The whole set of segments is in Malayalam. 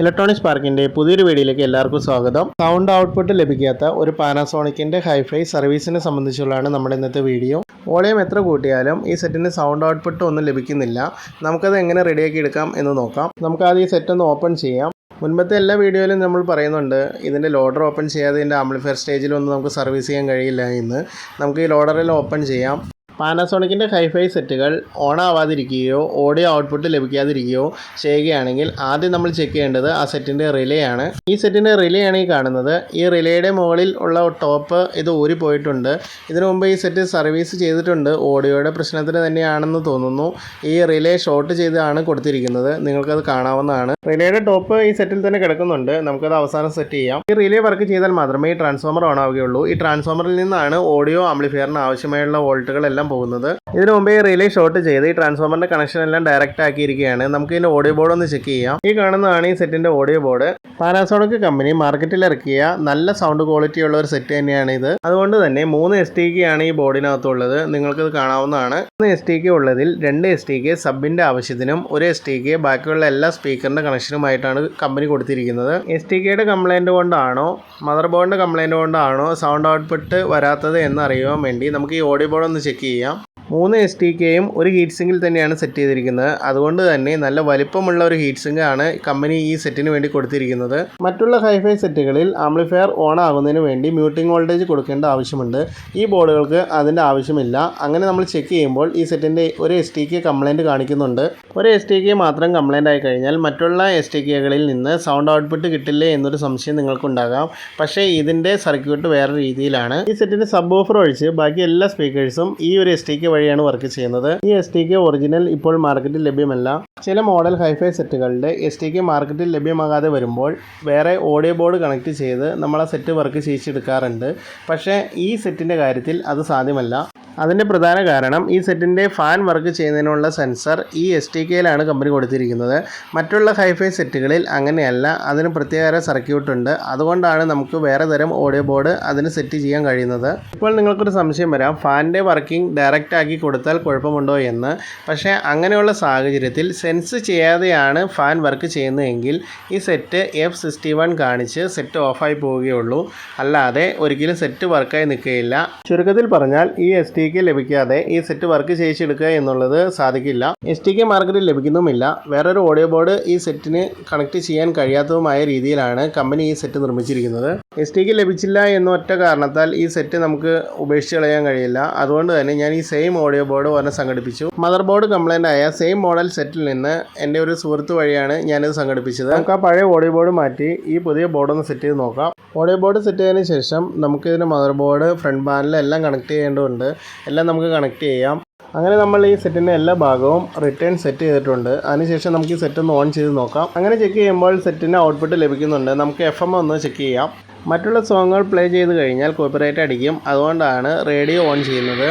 ഇലക്ട്രോണിക് പാർക്കിന്റെ പുതിയൊരു വീഡിയോയിലേക്ക് എല്ലാവർക്കും സ്വാഗതം. സൗണ്ട് ഔട്ട്പുട്ട് ലഭിക്കാത്ത ഒരു പാനസോണിക്കിന്റെ ഹൈഫൈ സർവീസിനെ സംബന്ധിച്ചുള്ളതാണ് നമ്മുടെ ഇന്നത്തെ വീഡിയോ. വോളിയം എത്ര കൂട്ടിയാലും ഈ സെറ്റിന് സൗണ്ട് ഔട്ട്പുട്ട് ഒന്നും ലഭിക്കുന്നില്ല. നമുക്കത് എങ്ങനെ റെഡിയാക്കി എടുക്കാം എന്ന് നോക്കാം. നമുക്ക് ആദ്യം ഈ സെറ്റ് ഒന്ന് ഓപ്പൺ ചെയ്യാം. മുൻപത്തെ എല്ലാ വീഡിയോയിലും നമ്മൾ പറയുന്നുണ്ട് ഇതിന്റെ ലോഡർ ഓപ്പൺ ചെയ്യാതെ ഇതിന്റെ ആംപ്ലിഫയർ സ്റ്റേജിലൊന്നും നമുക്ക് സർവീസ് ചെയ്യാൻ കഴിയില്ല എന്ന്. നമുക്ക് ഈ ലോഡറിൽ ഓപ്പൺ ചെയ്യാം. പാനാസോണിക്കിന്റെ ഹൈഫൈ സെറ്റുകൾ ഓൺ ആവാതിരിക്കുകയോ ഓഡിയോ ഔട്ട്പുട്ട് ലഭിക്കാതിരിക്കുകയോ ചെയ്യുകയാണെങ്കിൽ ആദ്യം നമ്മൾ ചെക്ക് ചെയ്യേണ്ടത് ആ സെറ്റിന്റെ റിലേ ആണ്. ഈ സെറ്റിന്റെ റിലേ ആണ് ഈ കാണുന്നത്. ഈ റിലേയുടെ മുകളിൽ ഉള്ള ടോപ്പ് ഇത് ഊരിപ്പോയിട്ടുണ്ട്. ഇതിനു മുമ്പ് ഈ സെറ്റ് സർവീസ് ചെയ്തിട്ടുണ്ട്. ഓഡിയോയുടെ പ്രശ്നത്തിന് തന്നെയാണെന്ന് തോന്നുന്നു. ഈ റിലേ ഷോർട്ട് ചെയ്താണ് കൊടുത്തിരിക്കുന്നത്. നിങ്ങൾക്കത് കാണാവുന്നതാണ്. റിലേയുടെ ടോപ്പ് ഈ സെറ്റിൽ തന്നെ കിടക്കുന്നുണ്ട്. നമുക്കത് അവസാനം സെറ്റ് ചെയ്യാം. ഈ റിലേ വർക്ക് ചെയ്താൽ മാത്രമേ ഈ ട്രാൻസ്ഫോമർ ഓൺ ആവുകയുള്ളൂ ഈ ട്രാൻസ്ഫോമറിൽ നിന്നാണ് ഓഡിയോ ആംപ്ലിഫയറിന് ആവശ്യമായുള്ള വോൾട്ടുകളെല്ലാം പോകുന്നത്. ഇതിനു മുമ്പേ ഈ റിലേ ഷോർട്ട് ചെയ്ത് ഈ ട്രാൻസ്ഫോമറിന്റെ കണക്ഷൻ എല്ലാം ഡയറക്റ്റ് ആക്കിയിരിക്കുകയാണ്. നമുക്ക് ഇതിന്റെ ഓഡിയോ ബോർഡ് ഒന്ന് ചെക്ക് ചെയ്യാം. ഈ കാണുന്നതാണ് ഈ സെറ്റിന്റെ ഓഡിയോ ബോർഡ് പാനാസോണിക് കമ്പനി മാർക്കറ്റിൽ ഇറക്കിയ നല്ല സൗണ്ട് ക്വാളിറ്റി ഉള്ള ഒരു സെറ്റ് തന്നെയാണ് ഇത്. അതുകൊണ്ട് തന്നെ മൂന്ന് എസ് ടി ആണ് ഈ ബോർഡിനകത്തുള്ളത് നിങ്ങൾക്ക് ഇത് കാണാവുന്നതാണ്. മൂന്ന് എസ് ടി ഉള്ളതിൽ രണ്ട് എസ് ടി കെ സബിന്റെ ആവശ്യത്തിനും ഒരു എസ് ടി കെ ബാക്കിയുള്ള എല്ലാ സ്പീക്കറിന്റെ കണക്ഷനുമായിട്ടാണ് കമ്പനി കൊടുത്തിരിക്കുന്നത്. എസ് ടി കെയുടെ കംപ്ലൈന്റ് കൊണ്ടാണോ മദർ ബോർഡിന്റെ കംപ്ലൈന്റ് കൊണ്ടാണോ സൗണ്ട് ഔട്ട്പുട്ട് വരാത്തത് എന്നറിയുവാൻ വേണ്ടി നമുക്ക് ഈ ഓഡിയോ ബോർഡ് ഒന്ന് ചെക്ക് ചെയ്യാം. മൂന്ന് എസ് ടി കെയും ഒരു ഹീറ്റ് സിങ്കിൽ തന്നെയാണ് സെറ്റ് ചെയ്തിരിക്കുന്നത്. അതുകൊണ്ട് തന്നെ നല്ല വലിപ്പമുള്ള ഒരു ഹീറ്റ് ആണ് കമ്പനി ഈ സെറ്റിന് വേണ്ടി കൊടുത്തിരിക്കുന്നത്. മറ്റുള്ള ഹൈഫൈ സെറ്റുകളിൽ ആംപ്ലിഫയർ ഓൺ ആകുന്നതിന് വേണ്ടി മ്യൂട്ടിംഗ് വോൾട്ടേജ് കൊടുക്കേണ്ട ആവശ്യമുണ്ട്. ഈ ബോർഡുകൾക്ക് അതിന്റെ ആവശ്യമില്ല. അങ്ങനെ നമ്മൾ ചെക്ക് ചെയ്യുമ്പോൾ ഈ സെറ്റിന്റെ ഒരു എസ് ടി കെ കംപ്ലൈന്റ് കാണിക്കുന്നുണ്ട്. ഒരു എസ് ടി കെ മാത്രം കംപ്ലൈന്റ് ആയി കഴിഞ്ഞാൽ മറ്റുള്ള എസ് ടി കെകളിൽ നിന്ന് സൗണ്ട് ഔട്ട്പുട്ട് കിട്ടില്ലേ എന്നൊരു സംശയം നിങ്ങൾക്കുണ്ടാകാം. പക്ഷേ ഇതിന്റെ സർക്യൂട്ട് വേറെ രീതിയിലാണ്. ഈ സെറ്റിന്റെ സബ് ഓഫർ ഒഴിച്ച് ബാക്കി എല്ലാ സ്പീക്കേഴ്സും ഈ ഒരു എസ് ടി കെ വഴിയാണ് വർക്ക് ചെയ്യുന്നത്. ഈ എസ് ടി കെ ഒറിജിനൽ ഇപ്പോൾ മാർക്കറ്റിൽ ലഭ്യമല്ല. ചില മോഡൽ ഹൈഫൈ സെറ്റുകളുടെ എസ് ടി കെ മാർക്കറ്റിൽ ലഭ്യമാകാതെ വരുമ്പോൾ വേറെ ഓഡിയോ ബോർഡ് കണക്ട് ചെയ്ത് നമ്മൾ ആ സെറ്റ് വർക്ക് ചെയ്യിച്ചെടുക്കാറുണ്ട്. പക്ഷേ ഈ സെറ്റിന്റെ കാര്യത്തിൽ അത് സാധ്യമല്ല. അതിന്റെ പ്രധാന കാരണം ഈ സെറ്റിന്റെ ഫാൻ വർക്ക് ചെയ്യുന്നതിനുള്ള സെൻസർ ഈ എസ് ടി കെയിലാണ് കമ്പനി കൊടുത്തിരിക്കുന്നത്. മറ്റുള്ള ഹൈഫൈ സെറ്റുകളിൽ അങ്ങനെയല്ല. അതിന് പ്രത്യേക സർക്യൂട്ട് ഉണ്ട്. അതുകൊണ്ടാണ് നമുക്ക് വേറെ തരം ഓഡിയോ ബോർഡ് അതിന് സെറ്റ് ചെയ്യാൻ കഴിയുന്നത്. ഇപ്പോൾ നിങ്ങൾക്കൊരു സംശയം വരാം. ഫാനിന്റെ വർക്കിംഗ് ഡയറക്റ്റ് ആക്കി കൊടുത്താൽ കുഴപ്പമുണ്ടോ എന്ന്. പക്ഷേ അങ്ങനെയുള്ള സാഹചര്യത്തിൽ സെൻസ് ചെയ്യാതെയാണ് ഫാൻ വർക്ക് ചെയ്യുന്നതെങ്കിൽ ഈ സെറ്റ് എഫ് സിക്സ്റ്റി വൺ കാണിച്ച് സെറ്റ് ഓഫായി പോവുകയുള്ളൂ. അല്ലാതെ ഒരിക്കലും സെറ്റ് വർക്കായി നിൽക്കുകയില്ല. ചുരുക്കത്തിൽ പറഞ്ഞാൽ ഈ എസ് ടി കെ ലഭിക്കാതെ ഈ സെറ്റ് വർക്ക് ചെയ്യിച്ചെടുക്കുക എന്നുള്ളത് സാധിക്കില്ല. എസ് ടി കെ മാർക്കറ്റിൽ ലഭിക്കുന്നുമില്ല. വേറൊരു ഓഡിയോ ബോർഡ് ഈ സെറ്റിന് കണക്ട് ചെയ്യാൻ കഴിയാത്തതുമായ രീതിയിലാണ് കമ്പനി ഈ സെറ്റ് നിർമ്മിച്ചിരിക്കുന്നത്. എസ് ടിക്ക് ലഭിച്ചില്ല എന്ന ഒറ്റ കാരണത്താൽ ഈ സെറ്റ് നമുക്ക് ഉപേക്ഷിച്ച് കളയാൻ കഴിയില്ല. അതുകൊണ്ട് തന്നെ ഞാൻ ഈ സെയിം ഓഡിയോ ബോർഡ് ഒരെണ്ണം സംഘടിപ്പിച്ചു. മദർ ബോർഡ് കംപ്ലൈന്റ് ആയ സെയിം മോഡൽ സെറ്റിൽ നിന്ന് എന്റെ ഒരു സുഹൃത്ത് വഴിയാണ് ഞാനിത് സംഘടിപ്പിച്ചത്. നമുക്ക് ആ പഴയ ഓഡിയോ ബോർഡ് മാറ്റി ഈ പുതിയ ബോർഡ് ഒന്ന് സെറ്റ് ചെയ്ത് നോക്കാം. ഓഡിയോ ബോർഡ് സെറ്റ് ചെയ്തതിന് ശേഷം നമുക്ക് ഇതിന്റെ മദർ ബോർഡ് ഫ്രണ്ട് പാനൽ എല്ലാം കണക്ട് ചെയ്യേണ്ടതുണ്ട്. എല്ലാം നമുക്ക് കണക്ട് ചെയ്യാം. അങ്ങനെ നമ്മൾ ഈ സെറ്റിന്റെ എല്ലാ ഭാഗവും റിട്ടേൺ സെറ്റ് ചെയ്തിട്ടുണ്ട്. അതിനുശേഷം നമുക്ക് ഈ സെറ്റ് ഒന്ന് ഓൺ ചെയ്ത് നോക്കാം. അങ്ങനെ ചെക്ക് ചെയ്യുമ്പോൾ സെറ്റിന്റെ ഔട്ട്പുട്ട് ലഭിക്കുന്നുണ്ട്. നമുക്ക് എഫ് എം ഒന്ന് ചെക്ക് ചെയ്യാം. മറ്റുള്ള സോങ്ങുകൾ പ്ലേ ചെയ്ത് കഴിഞ്ഞാൽ കോപ്പിറൈറ്റ് അടിക്കും. അതുകൊണ്ടാണ് റേഡിയോ ഓൺ ചെയ്യുന്നത്.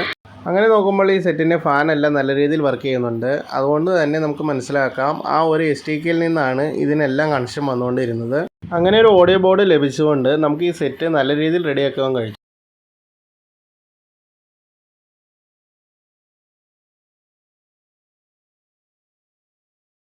അങ്ങനെ നോക്കുമ്പോൾ ഈ സെറ്റിന്റെ ഫാനെല്ലാം നല്ല രീതിയിൽ വർക്ക് ചെയ്യുന്നുണ്ട്. അതുകൊണ്ട് തന്നെ നമുക്ക് മനസ്സിലാക്കാം ആ ഒരു എസ് ടി കെയിൽ നിന്നാണ് ഇതിനെല്ലാം കണക്ഷൻ വന്നുകൊണ്ടിരുന്നത്. അങ്ങനെ ഒരു ഓഡിയോ ബോർഡ് ലഭിച്ചുകൊണ്ട് നമുക്ക് ഈ സെറ്റ് നല്ല രീതിയിൽ റെഡിയാക്കാൻ കഴിയും.